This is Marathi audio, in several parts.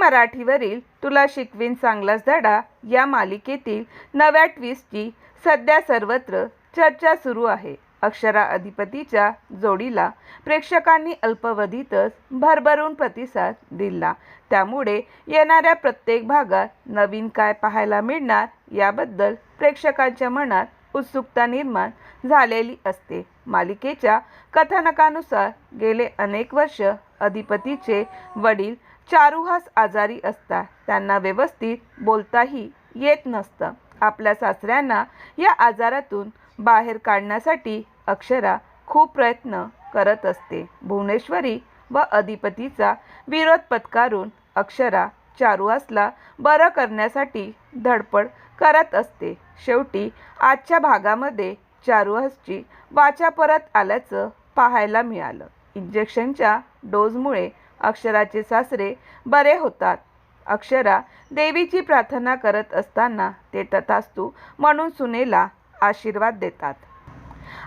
मराठीवरील तुला शिकवीन चांगलाच धडा या मालिकेतील नव्या ट्विस्टची सध्या सर्वत्र चर्चा सुरू आहे. अक्षरा अधिपतीच्या जोडीला प्रेक्षकांनी अल्पवधीतच भरभरून प्रतिसाद दिला. त्यामुळे येणाऱ्या प्रत्येक भागात नवीन काय पाहायला मिळणार याबद्दल प्रेक्षकांच्या मनात उत्सुकता निर्माण झालेली असते. मालिकेच्या कथानकानुसार गेले अनेक वर्ष अधिपतीचे वडील चारुहास आजारी असतात त्यांना व्यवस्थित बोलताही येत नसतं. आपल्या सासऱ्यांना या आजारातून बाहेर काढण्यासाठी अक्षरा खूप प्रयत्न करत असते. भुवनेश्वरी व अधिपतीचा विरोध पत्कारून अक्षरा चारुहासला बरं करण्यासाठी धडपड करत असते. शेवटी आजच्या भागामध्ये चारुहासची वाचा परत आल्याचं पाहायला मिळालं. इंजेक्शनच्या डोजमुळे अक्षराचे सासरे बरे होतात. अक्षरा देवीची प्रार्थना करत असताना ते तथास्तू म्हणून सुनेला आशीर्वाद देतात.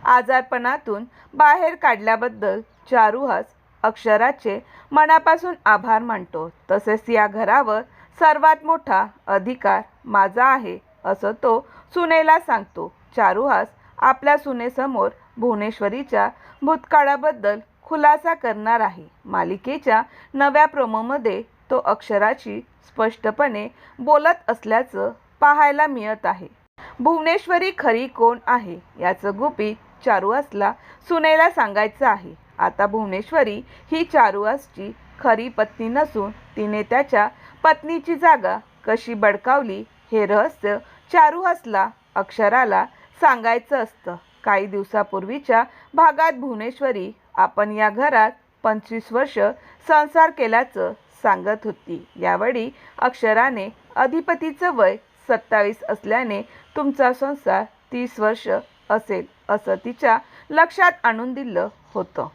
आजारपणातून बाहेर काढल्याबद्दल चारुहास अक्षराचे मनापासून आभार मानतो. तसेच या घरावर सर्वात मोठा अधिकार माझा आहे असं तो सुनेला सांगतो. चारुहास आपल्या सुनेसमोर भुवनेश्वरीच्या भूतकाळाबद्दल खुलासा करणार आहे. मालिकेच्या नव्या प्रोमोमध्ये तो अक्षराची स्पष्टपणे बोलत असल्याचं पाहायला मिळत आहे. भुवनेश्वरी खरी कोण आहे याचं गुपित चारुआसला सुनेला सांगायचं आहे. आता भुवनेश्वरी ही चारुआसची खरी पत्नी नसून तिने त्याच्या पत्नीची जागा कशी बडकावली हे रहस्य चारुहासला अक्षराला सांगायचं असतं. काही दिवसापूर्वीच्या भागात भुवनेश्वरी आपण या घरात पंचवीस वर्ष संसार केल्याचं सांगत होती. यावेळी अक्षराने अधिपतीचं वय सत्तावीस असल्याने तुमचा संसार तीस वर्ष असेल असं तिच्या लक्षात आणून दिलं होतं.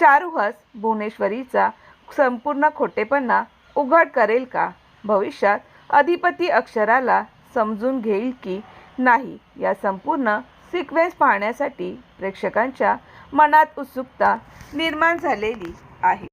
चारुहास भुवनेश्वरीचा संपूर्ण खोटेपणा उघड करेल का? भविष्यात अधिपती अक्षराला समजून घेईल की नाही या संपूर्ण सिक्वेन्स पाहण्यासाठी प्रेक्षकांच्या मनात उत्सुकता निर्माण झालेली आहे.